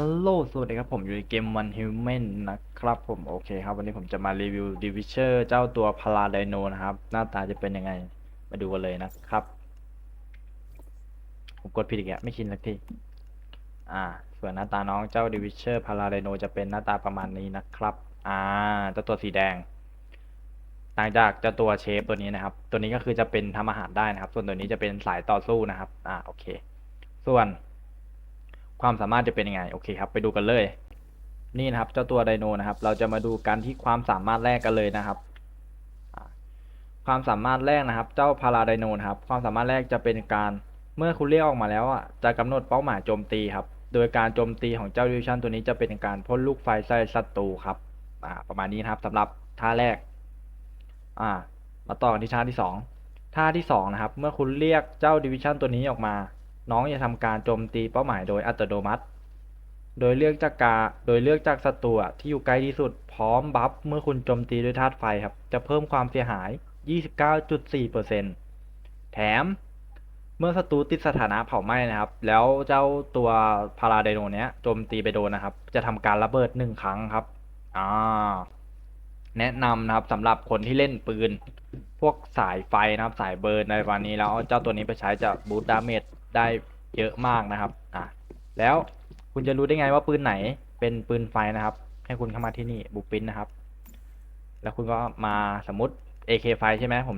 ฮัลโหล สวัสดีครับผมอยู่ในเกม One Human นะครับผมโอเคครับ วันนี้ผมจะมารีวิว d i v i s h e r เจ้าตัวพาราไดโนนะครับ หน้าตาจะเป็นยังไง มาดูกันเลยนะครับ ผมกดผิดอีกแล้วไม่ชินสักที อ่า ส่วนหน้าตาน้องเจ้า d i v i s h e r พาราไดโนจะเป็นหน้าตาประมาณนี้นะครับ อ่า เจ้าตัวสีแดง ต่างจากเจ้าตัวเชฟตัวนี้นะครับ ตัวนี้ก็คือจะเป็นทำอาหารได้นะครับ ส่วนตัวนี้จะเป็นสายต่อสู้นะครับ อ่า โอเค ส่วน ความสามารถจะเป็นยังไงโอเคครับ ไปดูกันเลย นี่นะครับ เจ้าตัวไดโนนะครับ เราจะมาดูกันที่ความสามารถแรกกันเลยนะครับ ความสามารถแรกนะครับ เจ้าพาราไดโนนะครับ ความสามารถแรกจะเป็นการเมื่อคุณเรียกออกมาแล้วอะจะกำหนดเป้าหมายโจมตีครับ โดยการโจมตีของเจ้าดิวชันตัวนี้จะเป็นการพ่นลูกไฟใส่ศัตรูครับอ่าประมาณนี้นะครับสำหรับท่าแรกอ่ามาต่อกันที่ท่าที่สองท่าที่สองนะครับ เมื่อคุณเรียกเจ้าดิวิชันตัวนี้ออกมา น้องจะทำการโจมตีเป้าหมายโดยอัตโนมัติ โดยเลือกจากกาโดยเลือกจากศัตรูที่อยู่ใกล้ที่สุดพร้อมบัฟเมื่อคุณโจมตีด้วยธาตุไฟครับ จะเพิ่มความเสียหาย 29.4%แถมเมื่อศัตรูติดสถานะเผาไหม้นะครับ แล้วเจ้าตัวพาราไดโนเนี้ยโจมตีไปโดนนะครับ จะทำการระเบิดหนึ่งครั้งครับ อ่า แนะนำนะครับสำหรับคนที่เล่นปืน พวกสายไฟนะครับ สายเบิร์นในวันนี้แล้วเอาเจ้าตัวนี้ไปใช้จะบูตดาเมจ ได้เยอะมากนะครับอะแล้วคุณจะรู้ได้ไงว่าปืนไหนเป็นปืนไฟนะครับ ให้คุณเข้ามาที่นี่บุปินนะครับ แล้วคุณก็มาสมมติ AK ไฟใช่ไหมผม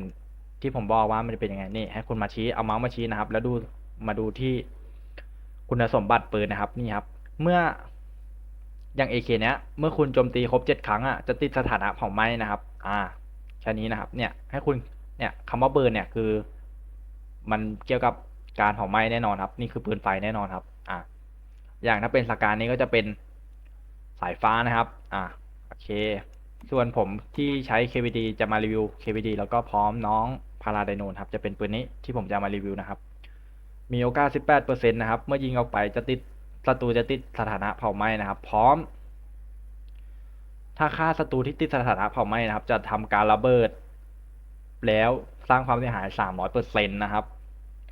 ที่ผมบอกว่ามันจะเป็นยังไงนี่ให้คุณมาชี้เอาเมาส์มาชี้นะครับ แล้วดูมาดูที่คุณสมบัติปืนนะครับนี่ครับ เมื่ออย่าง AK เนี้ยเมื่อคุณโจมตีครบเจ็ดครั้งอะจะติดสถานะเผาไหม้นะครับ อ่าแค่นี้นะครับ เนี่ยให้คุณเนี่ยคำว่าเบิร์นเนี่ยคือ มันเกี่ยวกับ การเผาไหม้แน่นอนครับ นี่คือปืนไฟแน่นอนครับ อ่าอย่างถ้าเป็นสการนี้ก็จะเป็นสายฟ้านะครับ อ่าโอเค ส่วนผมที่ใช้ KVD จะมารีวิว KVD แล้วก็พร้อมน้องพาราไดโนนครับ จะเป็นปืนนี้ที่ผมจะมารีวิวนะครับ มีโอกาส 18%นะครับ เมื่อยิงออกไปจะติดศัตรูจะติดสถานะเผาไหม้นะครับ พร้อม ถ้าฆ่าศัตรูที่ติดสถานะเผาไหม้นะครับ จะทำการระเบิด แล้วสร้างความเสียหาย 300%นะครับ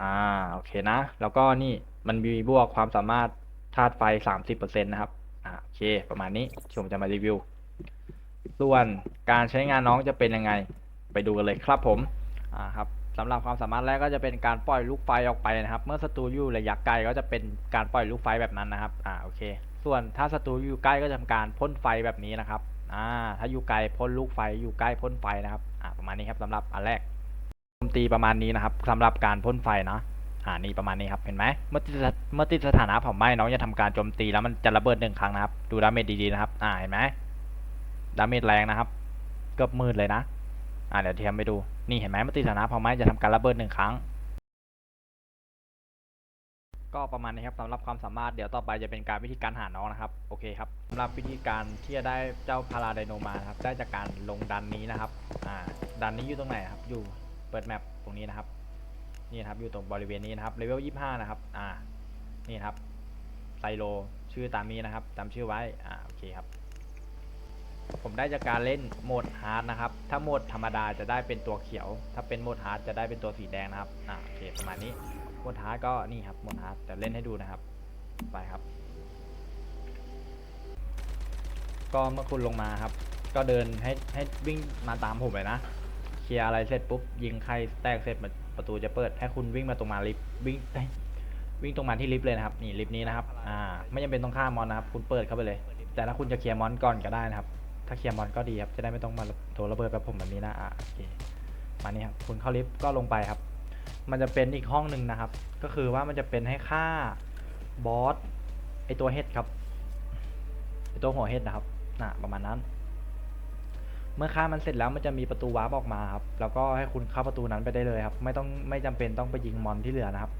อ่าโอเคนะ แล้วก็นี่มันมีบวกความสามารถธาตุไฟ30%นตนะครับอ่าโอเค ประมาณนี้ที่ผมจะมารีวิว ส่วนการใช้งานน้องจะเป็นยังไง ไปดูกันเลยครับผมอ่าครับสำหรับความสามารถแรกก็จะเป็นการปล่อยลูกไฟออกไปนะครับ เมื่อศัตรูอยู่ระยะไกลก็จะเป็นการปล่อยลูกไฟแบบนั้นนะครับอ่าโอเค ส่วนถ้าศัตรูอยู่ใกล้ก็จะทำการพ่นไฟแบบนี้นะครับอ่าถ้าอยู่ไกลพ่นลูกไฟอยู่ใกล้พ่นไฟนะครับอ่าประมาณนี้ครับสำหรับอันแรก ตีประมาณนี้นะครับสำหรับการพ่นไฟนะอ่านี่ประมาณนี้ครับเห็นไหมเมื่อติดเมื่อติดสถานะเผาไหม้น้องจะทำการโจมตีแล้วมันจะระเบิดหนึ่งครั้งนะครับ ดูดาเมจดีๆนะครับ อ่าเห็นไหมดาเมจแรงนะครับเกือบมืดเลยนะ อ่าเดี๋ยวเทียมไปดูนี่เห็นไหมเมื่อติดสถานะเผาไหม้จะทำการระเบิดหนึ่งครั้ง ก็ประมาณนี้ครับสำหรับความสามารถเดี๋ยวต่อไปจะเป็นการวิธีการหาน้องนะครับโอเคครับสำหรับวิธีการที่จะได้เจ้าพาราไดโนมาครับได้จากการลงดันนี้นะครับอ่าดันนี้อยู่ตรงไหนครับอยู่ ปิดแมปตรงนี้นะครับ นี่นครับอยู่ตรงบริเวณนี้นะครับเลเวลยี่ห้านะครับ อ่า นี่ครับไซโลชื่อตามนี้นะครับจำชื่อไว้ อ่า โอเคครับ ผมได้จากการเล่นโหมดฮาร์ดนะครับ ถ้าโหมดธรรมดาจะได้เป็นตัวเขียว ถ้าเป็นโหมดฮาร์ดจะได้เป็นตัวสีแดงนะครับ อ่า โอเค ประมาณนี้ โหมดฮาร์ดก็นี่ครับ โหมดฮาร์ดแต่เล่นให้ดูนะครับ ไปครับ ก็เมื่อคุณลงมาครับ ก็เดินให้ให้วิ่งมาตามผมเลยนะ เคลียร์อะไรเสร็จปุ๊บยิงใครแตกเสร็จมันประตูจะเปิดให้คุณวิ่งมาตรงมาลิฟต์วิ่งวิ่งตรงมาที่ลิฟต์เลยนะครับนี่ลิฟต์นี้นะครับอ่าไม่จำเป็นต้องฆ่ามอนนะครับคุณเปิดเข้าไปเลย แต่ถ้าคุณจะเคลียร์มอนก่อนก็ได้นะครับถ้าเคลียร์มอนก็ดีครับจะได้ไม่ต้องมาโดนระเบิดแบบผมแบบนี้นะอ่าโอเคมานี่ครับคุณเข้าลิฟต์ก็ลงไปครับ มันจะเป็นอีกห้องหนึ่งนะครับ ก็คือว่ามันจะเป็นให้ฆ่าบอสไอตัวเฮดครับไอตัวหัวเฮดนะครับน่ะประมาณนั้น เมื่อฆ่ามันเสร็จแล้วมันจะมีประตูวาร์ปออกมาครับ แล้วก็ให้คุณเข้าประตูนั้นไปได้เลยครับ ไม่ต้องไม่จำเป็นต้องไปยิงมอนที่เหลือนะครับ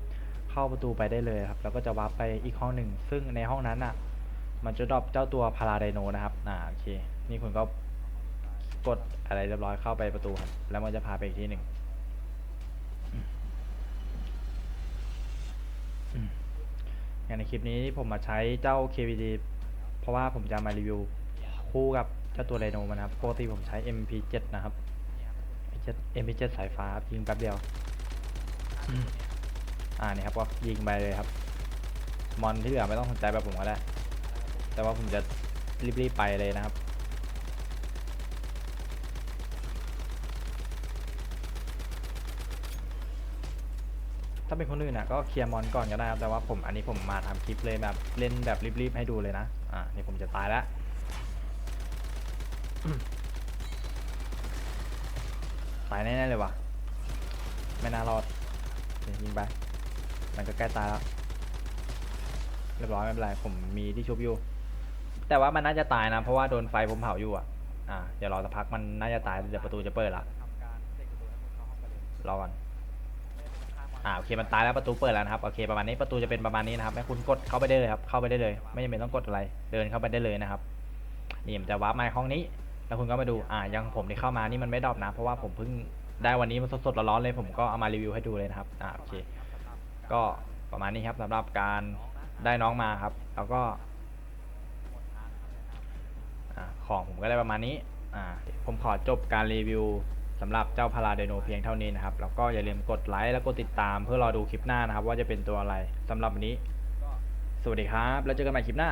เข้าประตูไปได้เลยครับ แล้วก็จะวาร์ปไปอีกห้องหนึ่ง ซึ่งในห้องนั้นอะ มันจะดรอปเจ้าตัวพาราไดโนนะครับ อ่าโอเค นี่คุณก็กดอะไรเรียบร้อยเข้าไปประตูครับ แล้วมันจะพาไปอีกที่หนึ่งอย่างในคลิปนี้ผมมาใช้เจ้า KVD เพราะว่าผมจะมารีวิวคู่กับ เจ้าตัวไดโนมันนะครับปกติผมใช้ MP7 นะครับ MP7 สายฟ้าครับยิงแป๊บเดียว อ่านี่ครับก็ยิงไปเลยครับ มอนที่เหลือไม่ต้องสนใจแบบผมก็ได้ แต่ว่าผมจะรีบๆไปเลยนะครับถ้าเป็นคนอื่นน่ะก็เคลียร์มอนก่อนก็ได้ครับแต่ว่าผมอันนี้ผมมาทำคลิปเลยแบบเล่นแบบรีบๆให้ดูเลยนะ อ่านี่ผมจะตายแล้ว ตายแน่ๆเลยว่ะ ไม่น่ารอดยิงไป มันก็ใกล้ตายแล้ว เรียบร้อยไม่เป็นไร ผมมีที่ชุบอยู่ แต่ว่ามันน่าจะตายนะ เพราะว่าโดนไฟผมเผาอยู่อะ อ่า เดี๋ยวรอสักพักมันน่าจะตาย เดี๋ยวประตูจะเปิดละรอก่อนอ่าโอเคมันตายแล้วประตูเปิดแล้วนะครับโอเคประมาณนี้ประตูจะเป็นประมาณนี้นะครับให้คุณกดเข้าไปได้เลยครับเข้าไปได้เลย ไม่จำเป็นต้องกดอะไร เดินเข้าไปได้เลยนะครับนี่มันจะวาร์ปมาห้องนี้ แล้วคุณก็มาดูอ่าอยังผมที่เข้ามานี่มันไม่ดรอปนะ เพราะว่าผมเพิ่งได้วันนี้มันสดๆร้อนๆเลย ผมก็เอามารีวิวให้ดูเลยนะครับอ่าโอเคก็ประมาณนี้ครับสำหรับการได้น้องมาครับ แล้วก็อ่าของผมก็ได้ประมาณนี้อ่าผมขอจบการรีวิวสำหรับเจ้าพาราไดโนเพียงเท่านี้นะครับ แล้วก็อย่าลืมกดไลค์แล้วกดติดตามเพื่อรอดูคลิปหน้านะครับ ว่าจะเป็นตัวอะไรสำหรับวันนี้ สวัสดีครับ แล้วเจอกันใหม่คลิปหน้า